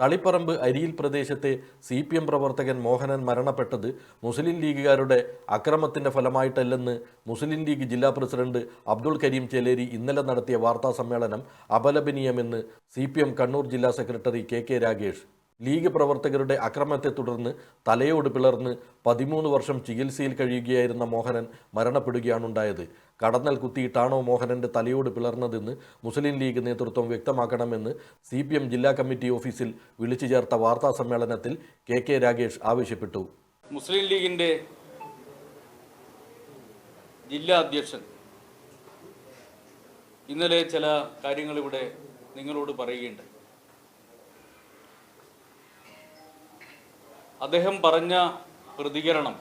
തളിപ്പറമ്പ് അരിയിൽ പ്രദേശത്തെ C P M പ്രവർത്തകൻ മോഹനൻ മരണപ്പെട്ടത് മുസ്ലിം ലീഗുകാരുടെ അക്രമത്തിന്റെ ഫലമായിട്ടല്ലെന്ന് മുസ്ലിം ലീഗ് ജില്ലാ പ്രസിഡന്റ് അബ്ദുൾ കരീം ചേലേരി ഇന്നലെ നടത്തിയ വാർത്താ സമ്മേളനം അപലപനീയമെന്ന് സി കണ്ണൂർ ജില്ലാ secretary K K Ragesh League പ്രവർത്തകരുടെ അക്രമത്തെ തുടർന്ന് തലയോട് പിളർന്ന് പതിമൂന്ന് വർഷം ചികിത്സയിൽ കഴിയുകയായിരുന്ന മോഹനൻ മരണപ്പെടുകയാണുണ്ടായത്. കടന്നൽ കുത്തിയിട്ടാണോ മോഹനന്റെ തലയോട് പിളർന്നതെന്ന് മുസ്ലിം ലീഗ് നേതൃത്വം വ്യക്തമാക്കണമെന്ന് സി പി എം ജില്ലാ കമ്മിറ്റി ഓഫീസിൽ വിളിച്ചു ചേർത്ത വാർത്താ സമ്മേളനത്തിൽ കെ കെ രാഗേഷ് ആവശ്യപ്പെട്ടു. മുസ്ലിം ലീഗിന്റെ ജില്ലാ അധ്യക്ഷൻ ഇന്നലെ ചില കാര്യങ്ങൾ ഇവിടെ നിങ്ങളോട് പറയുകയുണ്ടായി. അദ്ദേഹം പറഞ്ഞ പ്രതികരണം.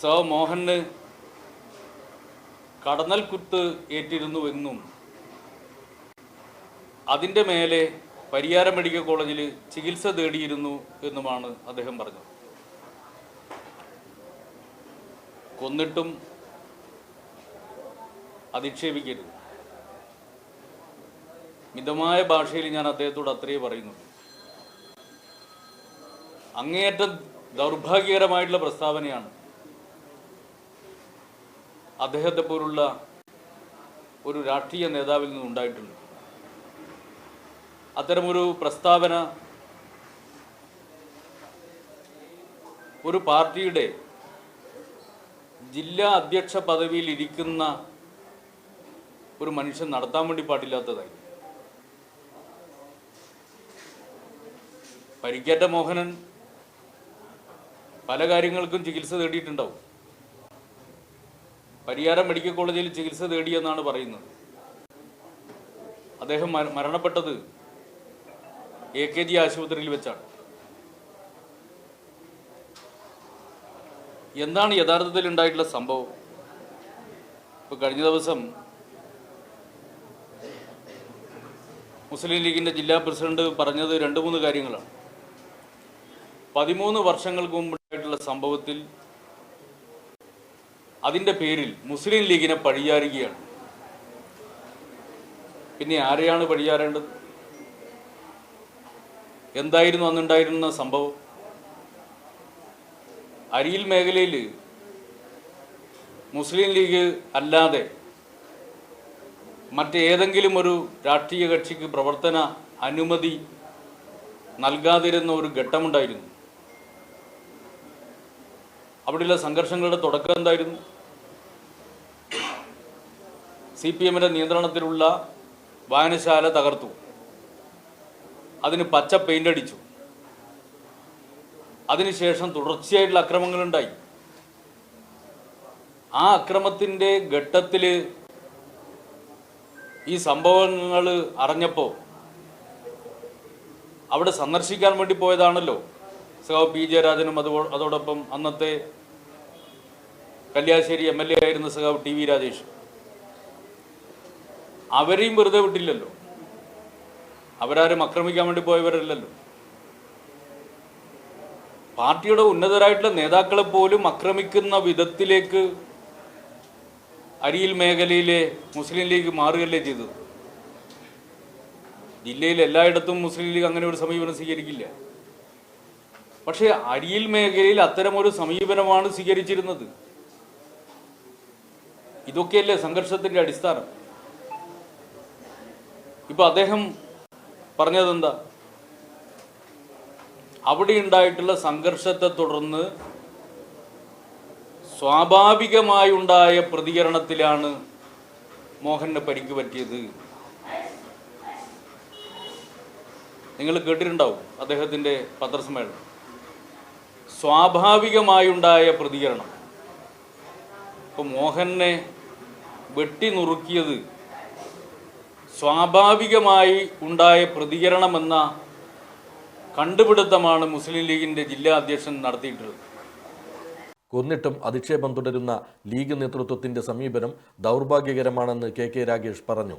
സ മോഹന് കടന്നൽ കുത്ത് ഏറ്റിരുന്നുവെന്നും അതിന്റെ മേലെ പരിയാരം മെഡിക്കൽ കോളേജിൽ ചികിത്സ തേടിയിരുന്നു എന്നുമാണ് അദ്ദേഹം പറഞ്ഞത്. കൊന്നിട്ടും അധിക്ഷേപിക്കരുത്. മിതമായ ഭാഷയിൽ ഞാൻ അദ്ദേഹത്തോട് അത്രയേ പറയുന്നുള്ളൂ. അങ്ങേയറ്റം ദൗർഭാഗ്യകരമായിട്ടുള്ള പ്രസ്താവനയാണ്. അദ്ദേഹത്തെ പോലുള്ള ഒരു രാഷ്ട്രീയ നേതാവിൽ നിന്ന് നിന്നുണ്ടായിട്ടുള്ളത് അത്തരമൊരു പ്രസ്താവന ഒരു പാർട്ടിയുടെ ജില്ലാ അധ്യക്ഷ പദവിയിൽ ഇരിക്കുന്ന ഒരു മനുഷ്യൻ നടത്താൻ വേണ്ടി പാടില്ലാത്തതായി. പരിക്കേറ്റ മോഹനൻ പല കാര്യങ്ങൾക്കും ചികിത്സ തേടിയിട്ടുണ്ടാവും. പരിയാരം മെഡിക്കൽ കോളേജിൽ ചികിത്സ തേടിയെന്നാണ് പറയുന്നത്. അദ്ദേഹം മര- മരണപ്പെട്ടത് എ കെ ജി ആശുപത്രിയിൽ വെച്ചാണ്. എന്താണ് യഥാർത്ഥത്തിൽ ഉണ്ടായിട്ടുള്ള സംഭവം? ഇപ്പൊ കഴിഞ്ഞ ദിവസം മുസ്ലിം ലീഗിന്റെ ജില്ലാ പ്രസിഡന്റ് പറഞ്ഞത് രണ്ട് മൂന്ന് കാര്യങ്ങളാണ്. പതിമൂന്ന് വർഷങ്ങൾക്ക് മുമ്പുണ്ടായിട്ടുള്ള സംഭവത്തിൽ അതിന്റെ പേരിൽ മുസ്ലിം ലീഗിനെ പഴിയാരുകയാണ് പിന്നെ ആരെയാണ് പഴിയാറേണ്ടത്? എന്തായിരുന്നു അന്നുണ്ടായിരുന്ന സംഭവം? അരിയിൽ മേഖലയിൽ മുസ്ലിം ലീഗ് അല്ലാതെ മറ്റേതെങ്കിലും ഒരു രാഷ്ട്രീയ കക്ഷിക്ക് പ്രവർത്തന അനുമതി നൽകാതിരുന്ന ഒരു ഘട്ടമുണ്ടായിരുന്നു. അവിടെയുള്ള സംഘർഷങ്ങളുടെ തുടക്കം എന്തായിരുന്നു? സി പി എമ്മിന്റെ നിയന്ത്രണത്തിലുള്ള വായനശാല തകർത്തു. അതിന് പച്ച പെയിന്റ് അടിച്ചു. അതിനുശേഷം തുടർച്ചയായിട്ടുള്ള അക്രമങ്ങളുണ്ടായി. ആ അക്രമത്തിന്റെ ഘട്ടത്തിൽ ഈ സംഭവങ്ങൾ അറിഞ്ഞപ്പോൾ അവിടെ സന്ദർശിക്കാൻ വേണ്ടി പോയതാണല്ലോ. സഹോ പി ജയരാജനും അതോ അതോടൊപ്പം അന്നത്തെ കല്യാശ്ശേരി എം എൽ എ ആയിരുന്ന സഖാവ് ടി വി രാജേഷ്. അവരെയും വെറുതെ വിട്ടില്ലല്ലോ. അവരാരും ആക്രമിക്കാൻ വേണ്ടി പോയവരല്ലല്ലോ. പാർട്ടിയുടെ ഉന്നതരായിട്ടുള്ള നേതാക്കളെ പോലും ആക്രമിക്കുന്ന വിധത്തിലേക്ക് അരിയിൽ മേഖലയിലെ മുസ്ലിം ലീഗ് മാറുകയല്ലേ ചെയ്തത്? ജില്ലയിൽ എല്ലായിടത്തും മുസ്ലിം ലീഗ് അങ്ങനെ ഒരു സമീപനം സ്വീകരിക്കില്ല. പക്ഷേ അരിയിൽ മേഖലയിൽ ഒരു സമീപനമാണ് സ്വീകരിച്ചിരുന്നത്. ഇതൊക്കെയല്ലേ സംഘർഷത്തിന്റെ അടിസ്ഥാനം? ഇപ്പൊ അദ്ദേഹം പറഞ്ഞതെന്താ? അവിടെ ഉണ്ടായിട്ടുള്ള സംഘർഷത്തെ തുടർന്ന് സ്വാഭാവികമായി ഉണ്ടായ പ്രതികരണത്തിലാണ് മോഹന് പരിക്ക് പറ്റിയത്. നിങ്ങൾ കേട്ടിട്ടുണ്ടാവും അദ്ദേഹത്തിന്റെ പത്രസമ്മേളനം. സ്വാഭാവികമായുണ്ടായ പ്രതികരണം. ഇപ്പോൾ മോഹനെ വെട്ടി നുറുക്കിയത് സ്വാഭാവികമായി ഉണ്ടായ പ്രതികരണമെന്ന കണ്ടുപിടുത്തമാണ് മുസ്ലിം ലീഗിന്റെ ജില്ലാ അധ്യക്ഷൻ നടത്തിയിട്ടുള്ളത്. കൊന്നിട്ടും അധിക്ഷേപം തുടരുന്ന ലീഗ് നേതൃത്വത്തിന്റെ സമീപനം ദൗർഭാഗ്യകരമാണെന്ന് കെ കെ രാഗേഷ് പറഞ്ഞു.